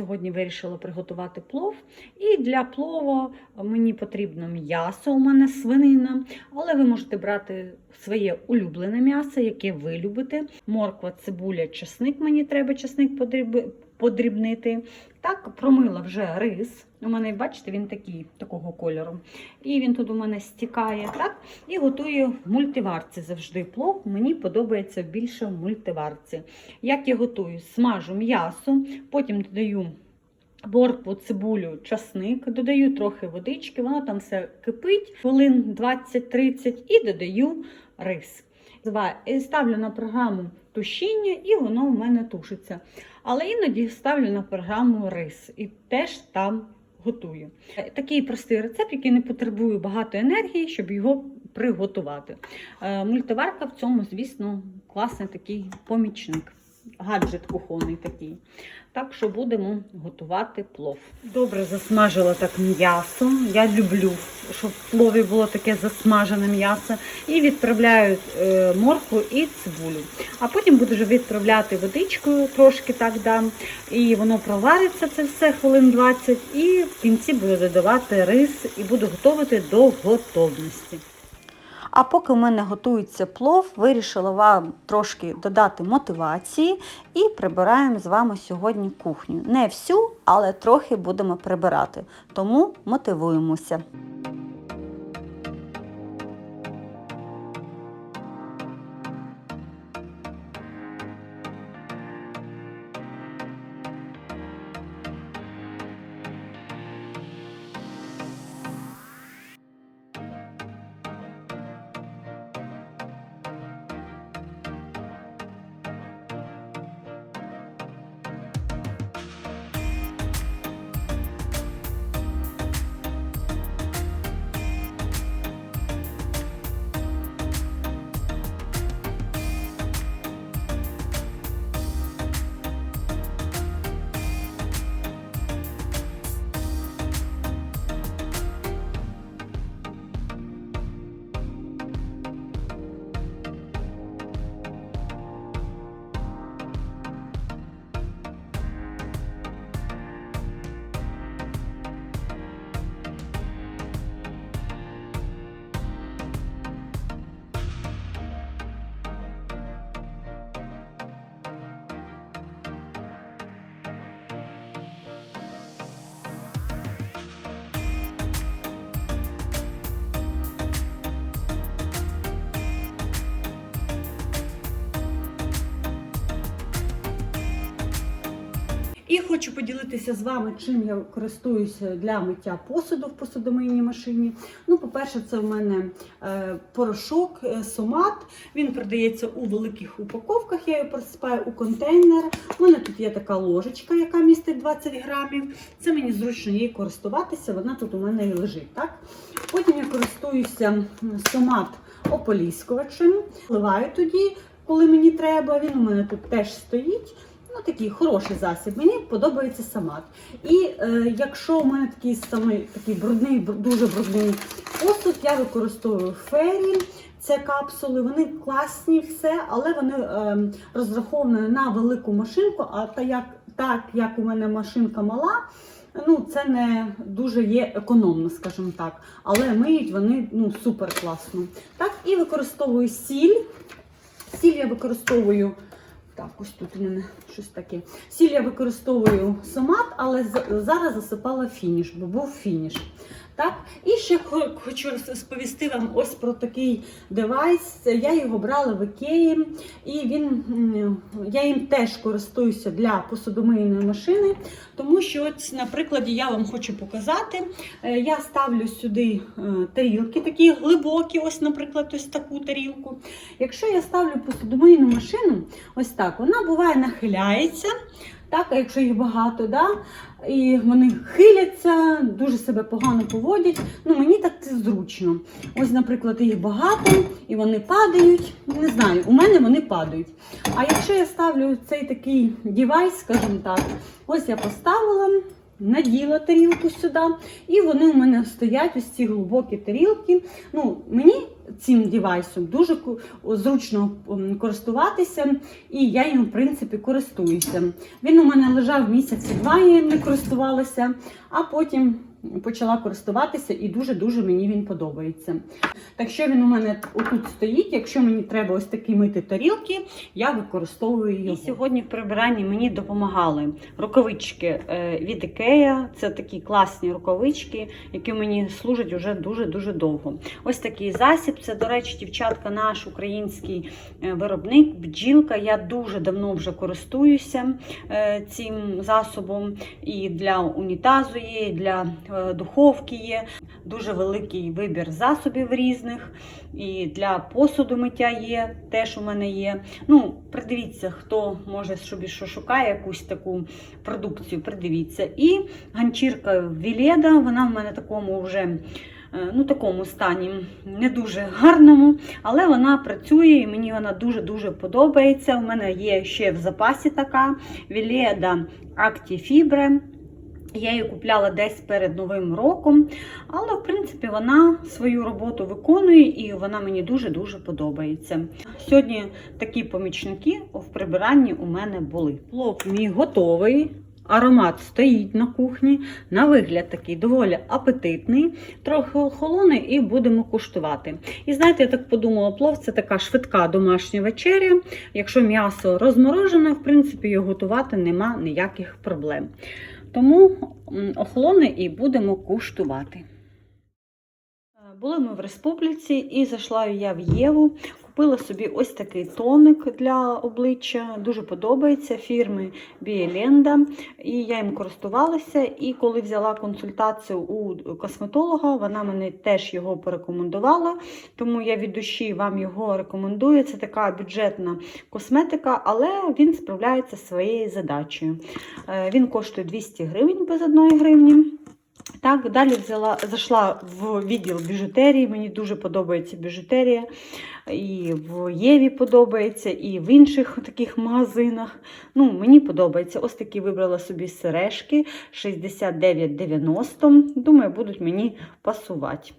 сьогодні вирішила приготувати плов. І для плову мені потрібно м'ясо, у мене свинина, але ви можете брати своє улюблене м'ясо, яке ви любите. Морква, цибуля, чесник. Мені треба чесник подріб- подрібнити. Так, промила вже рис. У мене, бачите, він такий, такого кольору. І він тут у мене стікає. так? І готую в мультиварці завжди плов. Мені подобається більше в мультиварці. Як я готую? Смажу м'ясо, потім додаю боркву, цибулю, часник, додаю трохи водички, воно там все кипить, хвилин 20-30 і додаю рис. Ставлю на програму тушіння, і воно у мене тушиться. Але іноді ставлю на програму рис і теж там готую. Е, Такий простий рецепт, який не потребує багато енергії, щоб його приготувати. Е, Мультиварка в цьому, звісно, класний такий помічник. Гаджет кухонний такий. Так що будемо готувати плов. Добре засмажила так м'ясо. Я люблю, щоб в плові було таке засмажене м'ясо. І відправляю е, моркву і цибулю. А потім буду вже відправляти водичкою, трошки так дам. І воно провариться це все хвилин 20. І в кінці буду додавати рис і буду готувати до готовності. А поки в мене готується плов, вирішила вам трошки додати мотивації і прибираємо з вами сьогодні кухню. Не всю, але трохи будемо прибирати. Тому мотивуємося. І хочу поділитися з вами, чим я користуюся для миття посуду в посудомийній машині. Ну, по-перше, це в мене е, порошок е, Сомат. Він продається у великих упаковках. Я його присипаю у контейнер. У мене тут є така ложечка, яка містить 20 грамів. Це мені зручно її користуватися. Вона тут у мене і лежить. Так? Потім я користуюся Сомат ополіскувачем. Вливаю тоді, коли мені треба. Він у мене тут теж стоїть. Ну, такий хороший засіб. Мені подобається самат. І е, якщо у мене такий самий такий брудний, дуже брудний посуд, я використовую фері. Це капсули, вони класні все, але вони е, розраховані на велику машинку. А та як, так як у мене машинка мала, ну це не дуже є економно, скажімо так. Але миють вони ну, супер класно. Так, і використовую сіль. Сіль я використовую. Так, ось тут у мене щось таке. Сіль я використовую сомат, але зараз засипала фініш, бо був фініш. Так? І ще хочу розповісти вам ось про такий девайс. Я його брала в Ікеї, і він, я їм теж користуюся для посудомийної машини, тому що, от, на прикладі, я вам хочу показати. Е, Я ставлю сюди е, тарілки такі глибокі, ось, наприклад, ось таку тарілку. Якщо я ставлю посудомийну машину, ось так, вона буває нахиляється. Так, а якщо їх багато, да, і вони хиляться, дуже себе погано поводять. Ну, мені так це зручно. Ось, наприклад, їх багато і вони падають. Не знаю, у мене вони падають. А якщо я ставлю цей такий девайс, скажімо так, ось я поставила, наділа тарілку сюди, і вони у мене стоять, ось ці глибокі тарілки. Ну, мені цим дівайсом. Дуже зручно користуватися, і я їм, в принципі, користуюся. Він у мене лежав місяці два, я не користувалася, а потім почала користуватися і дуже-дуже мені він подобається. Так що він у мене отут стоїть. Якщо мені треба ось такі мити тарілки, я використовую його. І сьогодні в прибиранні мені допомагали рукавички е, від Ікея. Це такі класні рукавички, які мені служать уже дуже-дуже довго. Ось такий засіб. Це, до речі, дівчатка, наш український е, виробник, бджілка. Я дуже давно вже користуюся е, цим засобом. І для унітазу є, і для духовки є. Дуже великий вибір засобів різних. І для посуду миття є, теж у мене є. Ну, придивіться, хто може собі що шукає якусь таку продукцію, придивіться. І ганчірка Віледа, вона в мене такому вже. е, Ну, такому стані не дуже гарному, але вона працює і мені вона дуже-дуже подобається. У мене є ще в запасі така Віледа Actifibre. Я її купляла десь перед Новим роком, але в принципі вона свою роботу виконує і вона мені дуже-дуже подобається. Сьогодні такі помічники в прибиранні у мене були. Плов мій готовий. Аромат стоїть на кухні, на вигляд такий доволі апетитний, трохи охолоне і будемо куштувати. І знаєте, я так подумала, плов це така швидка домашня вечеря. Якщо м'ясо розморожене, в принципі, його готувати нема ніяких проблем. Тому охолоне і будемо куштувати. Були ми в республіці і зайшла я в Єву. Купила собі ось такий тоник для обличчя. Дуже подобається фірми Біеленда. І я їм користувалася. І коли взяла консультацію у косметолога, вона мене теж його порекомендувала. Тому я від душі вам його рекомендую. Це така бюджетна косметика, але він справляється своєю задачею. Е, Він коштує 200 гривень без 1 гривні. Так, далі взяла, зайшла в відділ біжутерії. Мені дуже подобається біжутерія. І в Єві подобається, і в інших таких магазинах. Ну, мені подобається. Ось такі вибрала собі сережки 69,90. Думаю, будуть мені пасувати.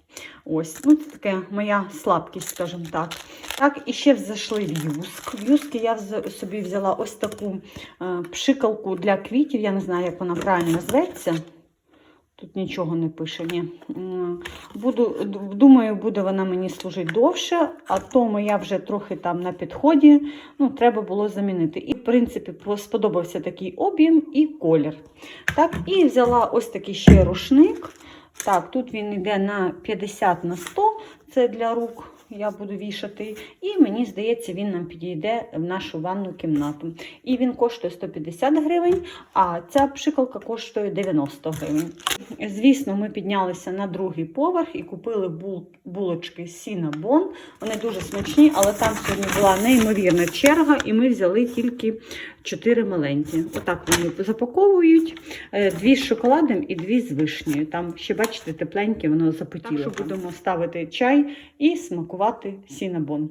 Ось, ну це таке моя слабкість, скажімо так. Так, і ще зайшли в юск. В юскі я собі взяла ось таку е, пшикалку для квітів. Я не знаю, як вона правильно зветься. Тут нічого не пише. Ні. Буду, думаю, буде вона мені служити довше, а то моя вже трохи там на підході. Ну, треба було замінити. І, в принципі, сподобався такий об'єм і колір. Так, і взяла ось такий ще рушник. Так, тут він йде на 50 на 100, це для рук. Я буду вішати, і мені здається, він нам підійде в нашу ванну кімнату. І він коштує 150 гривень, а ця пшикалка коштує 90 гривень. Звісно, ми піднялися на другий поверх і купили бул- булочки Сінабон. Вони дуже смачні, але там сьогодні була неймовірна черга, і ми взяли тільки 4 маленькі. Отак вони запаковують. Е, Дві з шоколадом і дві з вишнею. Там ще, бачите, тепленьке, воно запотіло. Так що будемо ставити чай і смакувати сінабон.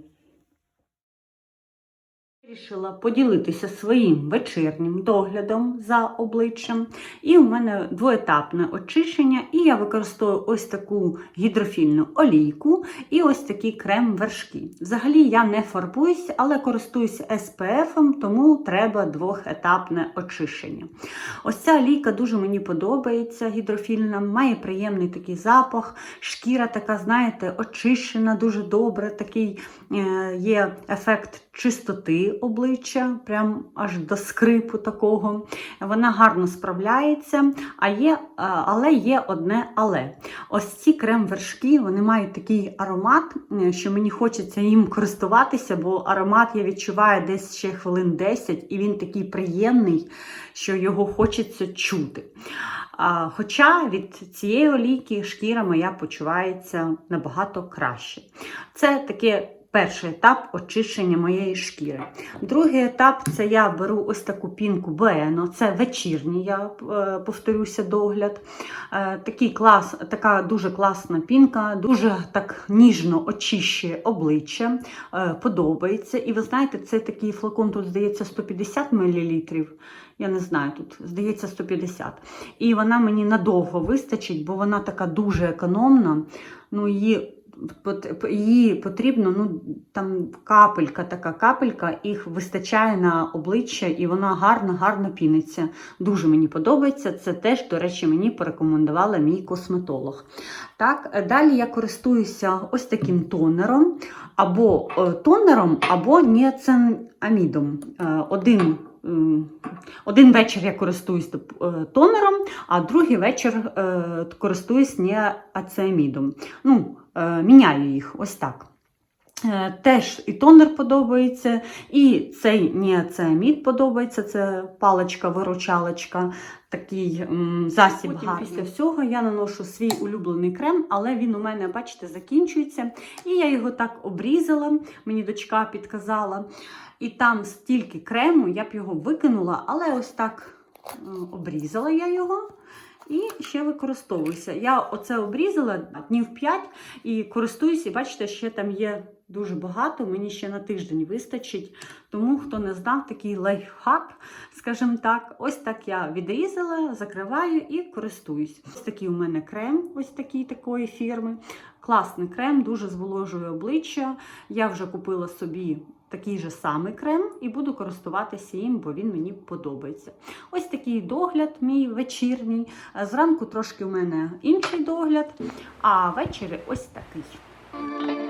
Вирішила поділитися своїм вечірнім доглядом за обличчям. І у мене двоетапне очищення, і я використовую ось таку гідрофільну олійку і ось такий крем вершки. Взагалі я не фарбуюсь, але користуюсь SPF, тому треба двохетапне очищення. Ось ця олійка дуже мені подобається, гідрофільна, має приємний такий запах, шкіра така, знаєте, очищена дуже добре, такий е, є ефект чистоти обличчя, прям аж до скрипу такого. Вона гарно справляється, а є, але є одне але. Ось ці крем-вершки вони мають такий аромат, е, що мені хочеться їм користуватися, бо аромат я відчуваю десь ще хвилин 10, і він такий приємний, що його хочеться чути. Хоча від цієї олійки шкіра моя почувається набагато краще. Це таке. Перший етап очищення моєї шкіри. Другий етап це я беру ось таку пінку Bueno, це вечірній, я е, повторюся, догляд. Е, такий клас, така дуже класна пінка, дуже так ніжно очищує обличчя, е, подобається. І ви знаєте, це такий флакон, тут здається 150 мл. Я не знаю, тут здається 150. І вона мені надовго вистачить, бо вона така дуже економна. Ну, її її потрібно, ну там капелька, така капелька, їх вистачає на обличчя, і вона гарно, гарно піниться. Дуже мені подобається. Це теж, до речі, мені порекомендувала мій косметолог. Так, далі я користуюся ось таким тонером, або е, тонером, або ніацинамідом. Е, Один, один вечір я користуюсь е, тонером, а другий вечір е, користуюсь неацеамідом. Ну, е, міняю їх ось так. Е, Теж і тонер подобається, і цей ніацеамід подобається. Це паличка-виручалочка, такий м, засіб Потім гарний. після всього я наношу свій улюблений крем, але він у мене, бачите, закінчується. І я його так обрізала, мені дочка підказала. І там стільки крему, я б його викинула, але ось так обрізала я його. І ще використовуюся. Я оце обрізала днів 5 і користуюся, і бачите, ще там є дуже багато, мені ще на тиждень вистачить. Тому, хто не знав, такий лайфхак, скажімо так, ось так я відрізала, закриваю і користуюсь. Ось такий у мене крем, ось такий такої фірми. Класний крем, дуже зволожує обличчя. Я вже купила собі такий же самий крем і буду користуватися їм, бо він мені подобається. Ось такий догляд, мій вечірній. Зранку трошки у мене інший догляд, а ввечері ось такий.